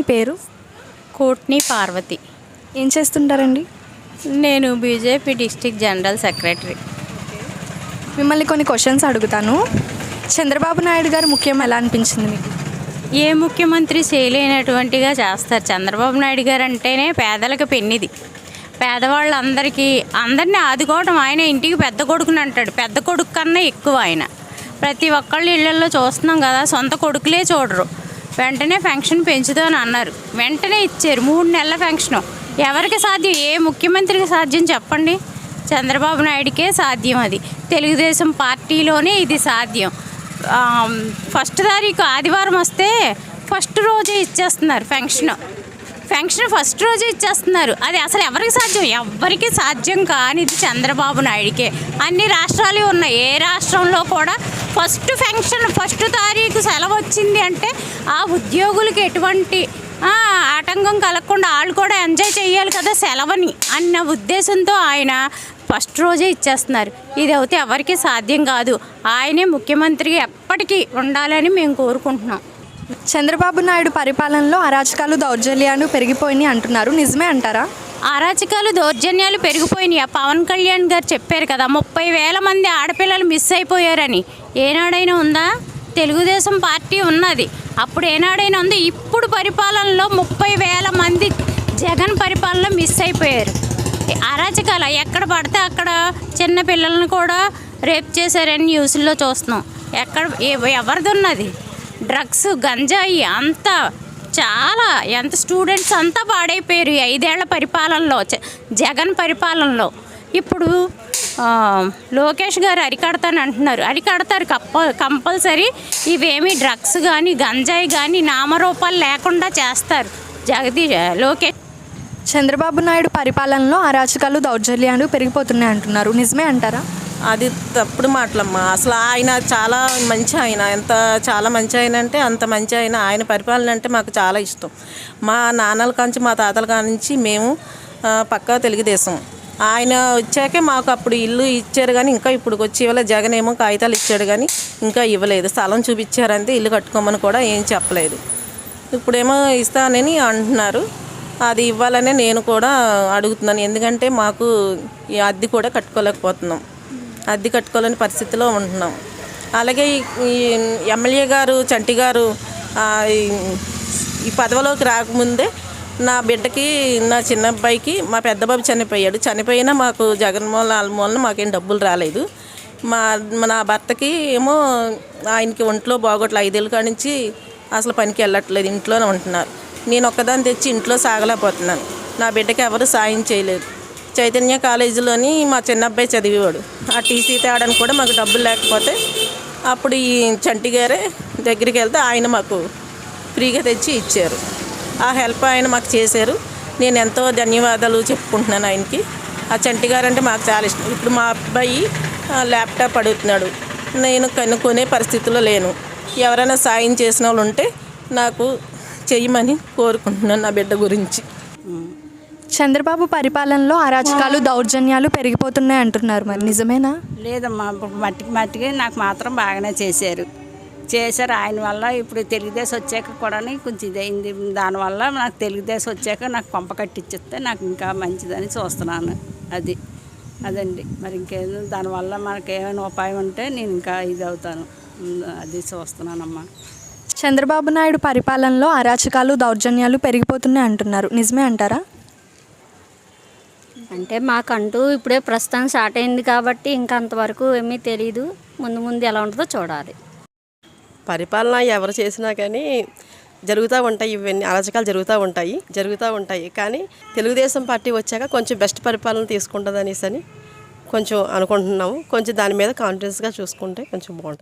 మీ పేరు? కోట్ని పార్వతి. ఏం చేస్తుంటారండి? నేను బీజేపీ డిస్టిక్ జనరల్ సెక్రటరీ. మిమ్మల్ని కొన్ని క్వశ్చన్స్ అడుగుతాను. చంద్రబాబు నాయుడు గారు ముఖ్యం ఎలా అనిపించింది మీకు? ఏ ముఖ్యమంత్రి చేయలేనటువంటిగా చేస్తారు. చంద్రబాబు నాయుడు గారు అంటేనే పేదలకు పెన్నిది. పేదవాళ్ళందరికీ అందరినీ ఆదుకోవడం ఆయన ఇంటికి పెద్ద కొడుకుని అంటాడు. పెద్ద కొడుకు కన్నా ఎక్కువ ఆయన. ప్రతి ఒక్కళ్ళ ఇళ్ళల్లో చూస్తున్నాం కదా సొంత కొడుకులే చూడరు. వెంటనే ఫంక్షన్ పెంచుతామని అన్నారు. వెంటనే ఇచ్చారు. మూడు నెలల పెన్షన్ ఎవరికి సాధ్యం? ఏ ముఖ్యమంత్రికి సాధ్యం చెప్పండి? చంద్రబాబు నాయుడికే సాధ్యం అది. తెలుగుదేశం పార్టీలోనే ఇది సాధ్యం. ఫస్ట్ తారీఖు ఆదివారం వస్తే ఫస్ట్ రోజే ఇచ్చేస్తున్నారు ఫంక్షన్. ఫంక్షన్ ఫస్ట్ రోజే ఇచ్చేస్తున్నారు. అది అసలు ఎవరికి సాధ్యం? ఎవరికి సాధ్యం కానిది చంద్రబాబు నాయుడికే. అన్ని రాష్ట్రాలు ఉన్నాయి. ఏ రాష్ట్రంలో కూడా ఫస్ట్ ఫంక్షన్ ఫస్ట్ తారీఖు సెలవు వచ్చింది అంటే ఆ ఉద్యోగులకి ఎటువంటి ఆటంకం కలగకుండా వాళ్ళు కూడా ఎంజాయ్ చేయాలి కదా సెలవుని అన్న ఉద్దేశంతో ఆయన ఫస్ట్ రోజే ఇచ్చేస్తున్నారు. ఇది అయితే ఎవరికీ సాధ్యం కాదు. ఆయనే ముఖ్యమంత్రి ఎప్పటికీ ఉండాలని మేము కోరుకుంటున్నాం. చంద్రబాబు నాయుడు పరిపాలనలో అరాచకాలు దౌర్జన్యాలు పెరిగిపోయినాయి అంటున్నారు. నిజమే అంటారా? అరాచకాలు దౌర్జన్యాలు పెరిగిపోయినాయి. ఆ పవన్ కళ్యాణ్ గారు చెప్పారు కదా ముప్పై వేల మంది ఆడపిల్లలు మిస్ అయిపోయారని. ఏనాడైనా ఉందా? తెలుగుదేశం పార్టీ ఉన్నది. అప్పుడు ఏనాడైనా ఉంది. ఇప్పుడు పరిపాలనలో ముప్పై వేల మంది జగన్ పరిపాలన మిస్ అయిపోయారు. అరాచకాలు ఎక్కడ పడితే అక్కడ చిన్న పిల్లల్ని కూడా రేప్ చేశారని న్యూస్లో చూస్తున్నాం. ఎక్కడ ఎవరిది ఉన్నది? డ్రగ్స్ గంజాయి అంతా చాలా ఎంత స్టూడెంట్స్ అంతా పాడైపోయారు ఐదేళ్ళ పరిపాలనలో జ- జగన్ పరిపాలనలో. ఇప్పుడు లోకేష్ గారు అరికడతాను అంటున్నారు. అరికడతారు కప్ప కంపల్సరీ ఇవేమి డ్రగ్స్ కానీ గంజాయి కానీ నామరూపాలు లేకుండా చేస్తారు. జగదీ లోకేష్ చంద్రబాబు నాయుడు పరిపాలనలో అరాచకాలు దౌర్జన్యాలు పెరిగిపోతున్నాయి అంటున్నారు నిజమే అంటారా? అది తప్పుడు మాటలమ్మా. అసలు ఆయన చాలా మంచి ఆయన. ఎంత చాలా మంచి ఆయన అంటే అంత మంచి ఆయన. ఆయన పరిపాలన అంటే మాకు చాలా ఇష్టం. మా నాన్నల కాంచి మా తాతల కానించి మేము పక్కా తెలుగుదేశం. ఆయన వచ్చాకే మాకు అప్పుడు ఇల్లు ఇచ్చారు కానీ ఇంకా ఇప్పుడు వచ్చి ఇవ్వలేదు జగన్ ఏమో కాగితాలు ఇచ్చాడు కానీ ఇంకా ఇవ్వలేదు. స్థలం చూపించారంతే ఇల్లు కట్టుకోమని కూడా ఏం చెప్పలేదు. ఇప్పుడేమో ఇస్తానని అంటున్నారు. అది ఇవ్వాలనే నేను కూడా అడుగుతున్నాను. ఎందుకంటే మాకు ఈ అద్దె కూడా కట్టుకోలేకపోతున్నాం. అద్దె కట్టుకోలేని పరిస్థితిలో ఉంటున్నాం. అలాగే ఈ- ఎమ్మెల్యే గారు చంటి గారు ఈ- పదవిలోకి రాకముందే నా బిడ్డకి నా చిన్న అబ్బాయికి మా పెద్ద బాబు చనిపోయాడు. చనిపోయినా మాకు జగన్మోహన్ వాళ్ళ మాకేం డబ్బులు రాలేదు. మా నా భర్తకి ఏమో ఆయనకి ఒంట్లో బాగోట్లే ఐదేళ్ళ కాడి నుంచి అసలు పనికి వెళ్ళట్లేదు ఇంట్లోనే ఉంటున్నారు. నేను ఒక్కదాన్ని తెచ్చి ఇంట్లో సాగలేకపోతున్నాను. నా బిడ్డకి ఎవరు సాయం చేయలేదు. చైతన్య కాలేజీలోని మా చిన్నబ్బాయి చదివేవాడు. ఆ టీసీ తేడానికి కూడా మాకు డబ్బులు లేకపోతే అప్పుడు ఈ చంటి గారే దగ్గరికి వెళ్తే ఆయన మాకు ఫ్రీగా తెచ్చి ఇచ్చారు. ఆ హెల్ప్ ఆయన మాకు చేశారు. నేను ఎంతో ధన్యవాదాలు చెప్పుకుంటున్నాను ఆయనకి. ఆ చంటి గారు అంటే మాకు చాలా ఇష్టం. ఇప్పుడు మా అబ్బాయి ల్యాప్టాప్ అడుగుతున్నాడు. నేను కనుక్కునే పరిస్థితిలో లేను. ఎవరైనా సాయం చేసిన వాళ్ళు ఉంటే నాకు చెయ్యమని కోరుకుంటున్నాను నా బిడ్డ గురించి. చంద్రబాబు పరిపాలనలో అరాచకాలు దౌర్జన్యాలు పెరిగిపోతున్నాయి అంటున్నారు మరి. నిజమేనా? లేదమ్మా మట్టికి మట్టికి నాకు మాత్రం బాగానే చేశారు. చేశారు. ఆయన వల్ల ఇప్పుడు తెలుగుదేశం వచ్చాక కూడా కొంచెం ఇదైంది. దానివల్ల నాకు తెలుగుదేశం వచ్చాక నాకు కొంప కట్టించిస్తే నాకు ఇంకా మంచిదని చూస్తున్నాను. అది అదండి. మరి ఇంకేదో దానివల్ల మనకి ఏమైనా ఉపాయం ఉంటే నేను ఇంకా ఇది అవుతాను అది చూస్తున్నానమ్మా. చంద్రబాబు నాయుడు పరిపాలనలో అరాచకాలు దౌర్జన్యాలు పెరిగిపోతున్నాయి అంటున్నారు. నిజమే అంటారా? అంటే మాకంటూ ఇప్పుడే ప్రస్తుతం స్టార్ట్ అయింది కాబట్టి ఇంకా అంతవరకు ఏమీ తెలియదు ముందు ముందు ఎలా ఉంటుందో చూడాలి. పరిపాలన ఎవరు చేసినా కానీ జరుగుతూ ఉంటాయి ఇవన్నీ అరాచకాలు జరుగుతూ ఉంటాయి జరుగుతూ ఉంటాయి. కానీ తెలుగుదేశం పార్టీ వచ్చాక కొంచెం బెస్ట్ పరిపాలన తీసుకుంటుంది అనేసి అని కొంచెం అనుకుంటున్నాము. కొంచెం దాని మీద కాన్ఫిడెన్స్గా చూసుకుంటే కొంచెం బాగుంటుంది.